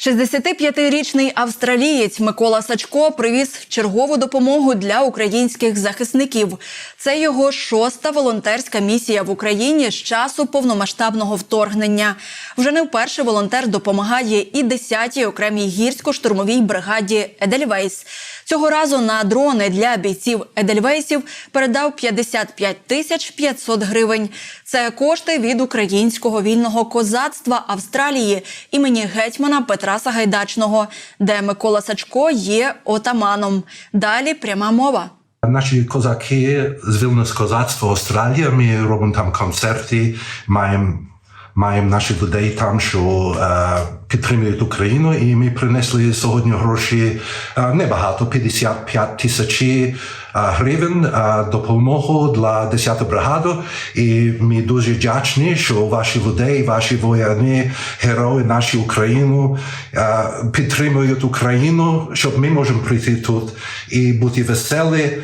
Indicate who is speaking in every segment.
Speaker 1: 65-річний австралієць Микола Сачко привіз чергову допомогу для українських захисників. Це його шоста волонтерська місія в Україні з часу повномасштабного вторгнення. Вже не вперше волонтер допомагає і 10-й окремій гірсько-штурмовій бригаді Едельвейс. Цього разу на дрони для бійців Едельвейсів передав 55 тисяч 500 гривень. Це кошти від українського вільного козацтва Австралії імені гетьмана Петра Сагайдачного, де Микола Сачко є отаманом. Далі пряма мова.
Speaker 2: Наші козаки з Вільнюс козацтва Австралія. Ми робимо там концерти, маємо маємо наших людей там, що е, підтримують Україну, і ми принесли сьогодні гроші е, небагато 55 тисяч е, гривень допомогу для 10-ту бригаду. І ми дуже вдячні, що ваші людей, ваші воїни, герої наші Україну підтримують Україну, щоб ми можемо прийти тут і бути веселі.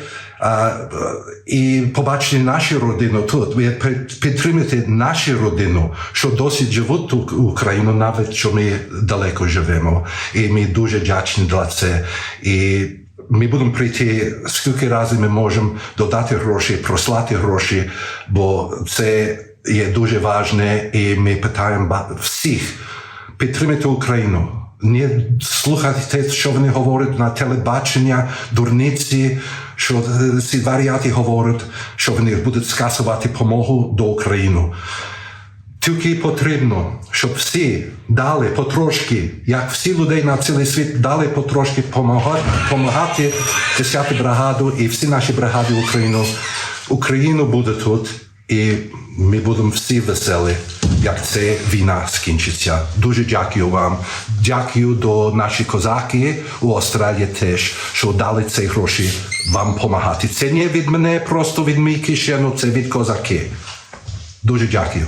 Speaker 2: І побачити нашу родину тут. Ви під- нашу родину, що досі живуть тут Україну, навіть що ми далеко живемо. І ми дуже вдячні за це. І ми будемо прийти скільки разів ми можемо додати гроші, прослати гроші, бо це є дуже важне, і ми питаємо всіх підтримати Україну. Не слухати те, що вони говорять на телебачення, дурниці, що е, ці варіати говорять, що вони будуть скасувати допомогу до України. Тільки потрібно, щоб всі дали потрошки, як всі людей на цілий світ дали потрошки помагати, помагати 10 бригаду і всі наші бригади Україну. Україна буде тут, і ми будемо всі веселі, як це війна скінчиться. Дуже дякую вам. Дякую до наші козаки у Австралії теж, що дали ці гроші вам допомагати. Це не від мене, просто від мій кишену, це від козаки. Дуже дякую.